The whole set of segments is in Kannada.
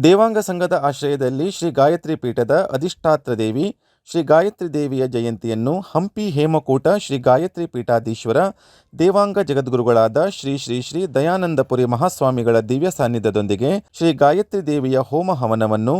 ದೇವಾಂಗ ಸಂಘದ ಆಶ್ರಯದಲ್ಲಿ ಶ್ರೀ ಗಾಯತ್ರಿ ಪೀಠದ ಅಧಿಷ್ಠಾತ್ರ ದೇವಿ, ಶ್ರೀ ಗಾಯತ್ರಿ ದೇವಿಯ ಜಯಂತಿಯನ್ನು ಹಂಪಿ ಹೇಮಕೂಟ ಶ್ರೀ ಗಾಯತ್ರಿ ಪೀಠಾಧೀಶ್ವರ, ದೇವಾಂಗ ಜಗದ್ಗುರುಗಳಾದ ಶ್ರೀ ಶ್ರೀ ಶ್ರೀ ದಯಾನಂದಪುರಿ ಮಹಾಸ್ವಾಮಿಗಳ ದಿವ್ಯ ಸಾನ್ನಿಧ್ಯದೊಂದಿಗೆ ಶ್ರೀ ಗಾಯತ್ರಿ ದೇವಿಯ ಹೋಮ ಹವನವನ್ನು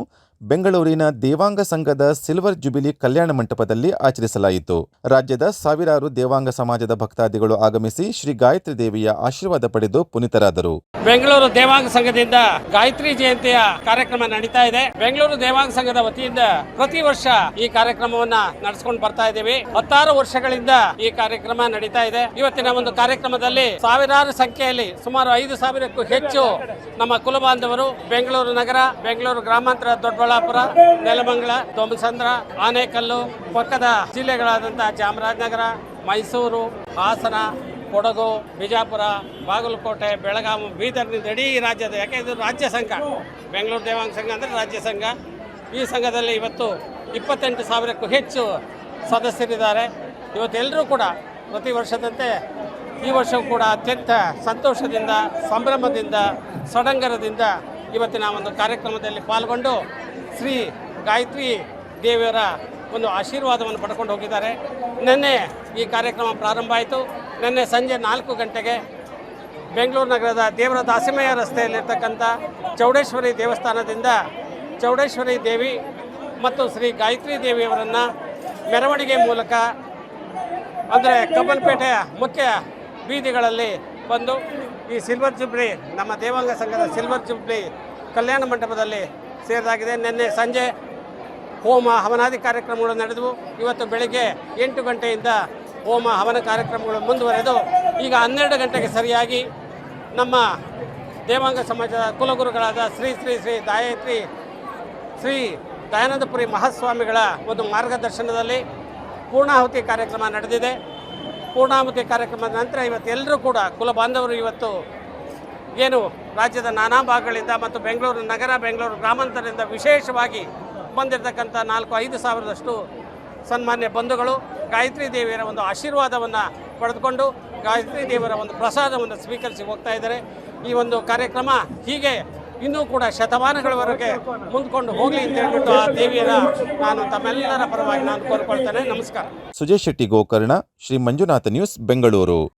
ಬೆಂಗಳೂರಿನ ದೇವಾಂಗ ಸಂಘದ ಸಿಲ್ವರ್ ಜುಬಿಲಿ ಕಲ್ಯಾಣ ಮಂಟಪದಲ್ಲಿ ಆಚರಿಸಲಾಯಿತು. ರಾಜ್ಯದ ಸಾವಿರಾರು ದೇವಾಂಗ ಸಮಾಜದ ಭಕ್ತಾದಿಗಳು ಆಗಮಿಸಿ ಶ್ರೀ ಗಾಯತ್ರಿ ದೇವಿಯ ಆಶೀರ್ವಾದ ಪಡೆದು ಪುನೀತರಾದರು. ಬೆಂಗಳೂರು ದೇವಾಂಗ ಸಂಘದಿಂದ ಗಾಯತ್ರಿ ಜಯಂತಿಯ ಕಾರ್ಯಕ್ರಮ ನಡೀತಾ ಇದೆ. ಬೆಂಗಳೂರು ದೇವಾಂಗ ಸಂಘದ ವತಿಯಿಂದ ಪ್ರತಿ ವರ್ಷ ಈ ಕಾರ್ಯಕ್ರಮವನ್ನ ನಡೆಸಿಕೊಂಡು ಬರ್ತಾ ಇದ್ದೀವಿ. ಹತ್ತಾರು ವರ್ಷಗಳಿಂದ ಈ ಕಾರ್ಯಕ್ರಮ ನಡೀತಾ ಇದೆ. ಇವತ್ತಿನ ಒಂದು ಕಾರ್ಯಕ್ರಮದಲ್ಲಿ ಸಾವಿರಾರು ಸಂಖ್ಯೆಯಲ್ಲಿ ಸುಮಾರು ಐದು ಸಾವಿರಕ್ಕೂ ಹೆಚ್ಚು ನಮ್ಮ ಕುಲಬಾಂಧವರು ಬೆಂಗಳೂರು ನಗರ, ಬೆಂಗಳೂರು ಗ್ರಾಮಾಂತರ ದೊಡ್ಡಬಳ್ಳಾಪುರ ನೆಲಮಂಗಲ ತೊಂಬಸಂದ್ರ ಆನೇಕಲ್ಲು, ಪಕ್ಕದ ಜಿಲ್ಲೆಗಳಾದಂತಹ ಚಾಮರಾಜನಗರ, ಮೈಸೂರು, ಹಾಸನ, ಕೊಡಗು, ಬಿಜಾಪುರ, ಬಾಗಲಕೋಟೆ ಬೆಳಗಾವಿ ಬೀದರ್ನಿಂದ ಇಡೀ ರಾಜ್ಯದ ಯಾಕೆ ಇದು ರಾಜ್ಯ ಸಂಘ? ಬೆಂಗಳೂರು ದೇವಾಂಗ ಸಂಘ ಅಂದರೆ ರಾಜ್ಯ ಸಂಘ. ಈ ಸಂಘದಲ್ಲಿ ಇವತ್ತು ಇಪ್ಪತ್ತೆಂಟು ಸಾವಿರಕ್ಕೂ ಹೆಚ್ಚು ಸದಸ್ಯರಿದ್ದಾರೆ. ಇವತ್ತೆಲ್ಲರೂ ಕೂಡ ಪ್ರತಿ ವರ್ಷದಂತೆ ಈ ವರ್ಷವೂ ಕೂಡ ಅತ್ಯಂತ ಸಂತೋಷದಿಂದ, ಸಂಭ್ರಮದಿಂದ, ಸಡಂಗರದಿಂದ ಇವತ್ತಿನ ಒಂದು ಕಾರ್ಯಕ್ರಮದಲ್ಲಿ ಪಾಲ್ಗೊಂಡು ಶ್ರೀ ಗಾಯತ್ರಿ ದೇವಿಯರ ಒಂದು ಆಶೀರ್ವಾದವನ್ನು ಪಡ್ಕೊಂಡು ಹೋಗಿದ್ದಾರೆ. ನಿನ್ನೆ ಈ ಕಾರ್ಯಕ್ರಮ ಪ್ರಾರಂಭ ಆಯಿತು. ನಿನ್ನೆ ಸಂಜೆ ನಾಲ್ಕು ಗಂಟೆಗೆ ಬೆಂಗಳೂರು ನಗರದ ದೇವರ ದಾಸಿಮಯ್ಯ ರಸ್ತೆಯಲ್ಲಿರ್ತಕ್ಕಂಥ ಚೌಡೇಶ್ವರಿ ದೇವಸ್ಥಾನದಿಂದ ಚೌಡೇಶ್ವರಿ ದೇವಿ ಮತ್ತು ಶ್ರೀ ಗಾಯತ್ರಿ ದೇವಿಯವರನ್ನು ಮೆರವಣಿಗೆ ಮೂಲಕ ಅಂದರೆ ಕಬ್ಬನ್ಪೇಟೆಯ ಮುಖ್ಯ ಬೀದಿಗಳಲ್ಲಿ ಬಂದು ಈ ಸಿಲ್ವರ್ ಜುಬ್ಲಿ, ನಮ್ಮ ದೇವಾಂಗ ಸಂಘದ ಸಿಲ್ವರ್ ಜುಬ್ಲಿ ಕಲ್ಯಾಣ ಮಂಟಪದಲ್ಲಿ ಸೇರಿದಾಗಿದೆ. ನಿನ್ನೆ ಸಂಜೆ ಹೋಮ ಹವನಾದಿ ಕಾರ್ಯಕ್ರಮಗಳು ನಡೆದವು. ಇವತ್ತು ಬೆಳಗ್ಗೆ ಎಂಟು ಗಂಟೆಯಿಂದ ಹೋಮ ಹವನ ಕಾರ್ಯಕ್ರಮಗಳು ಮುಂದುವರೆದು ಈಗ ಹನ್ನೆರಡು ಗಂಟೆಗೆ ಸರಿಯಾಗಿ ನಮ್ಮ ದೇವಾಂಗ ಸಮಾಜದ ಕುಲಗುರುಗಳಾದ ಶ್ರೀ ಶ್ರೀ ಶ್ರೀ ದಾಯತ್ರಿ ಶ್ರೀ ದಯಾನಂದಪುರಿ ಮಹಾಸ್ವಾಮಿಗಳ ಒಂದು ಮಾರ್ಗದರ್ಶನದಲ್ಲಿ ಪೂರ್ಣಾಹುತಿ ಕಾರ್ಯಕ್ರಮ ನಡೆದಿದೆ. ಪೂರ್ಣಾಹುತಿ ಕಾರ್ಯಕ್ರಮದ ನಂತರ ಇವತ್ತೆಲ್ಲರೂ ಕೂಡ ಕುಲ ಬಾಂಧವರು ಇವತ್ತು ಏನು ರಾಜ್ಯದ ನಾನಾ ಭಾಗಗಳಿಂದ ಮತ್ತು ಬೆಂಗಳೂರು ನಗರ, ಬೆಂಗಳೂರು ಗ್ರಾಮಾಂತರದಿಂದ ವಿಶೇಷವಾಗಿ ಬಂದಿರತಕ್ಕಂಥ ನಾಲ್ಕು, ಐದು ಸಾವಿರದಷ್ಟು ಸನ್ಮಾನ್ಯ ಬಂಧುಗಳು ಗಾಯತ್ರಿ ದೇವಿಯರ ಒಂದು ಆಶೀರ್ವಾದವನ್ನು ಪಡೆದುಕೊಂಡು ಗಾಯತ್ರಿ ದೇವರ ಒಂದು ಪ್ರಸಾದವನ್ನು ಸ್ವೀಕರಿಸಿ ಹೋಗ್ತಾ ಇದ್ದಾರೆ. ಈ ಒಂದು ಕಾರ್ಯಕ್ರಮ ಹೀಗೆ ಇನ್ನೂ ಕೂಡ ಶತಮಾನಗಳವರೆಗೆ ಮುಂದ್ಕೊಂಡು ಹೋಗಲಿ ಅಂತ ಹೇಳ್ಬಿಟ್ಟು ಆ ದೇವಿಯರ ನಾನು ತಮ್ಮೆಲ್ಲರ ಪರವಾಗಿ ನಾನು ಕೋರ್ಕೊಳ್ತೇನೆ. ನಮಸ್ಕಾರ. ಸುಜಯ್ ಶೆಟ್ಟಿ ಗೋಕರ್ಣ ಶ್ರೀ ಮಂಜುನಾಥ ನ್ಯೂಸ್, ಬೆಂಗಳೂರು.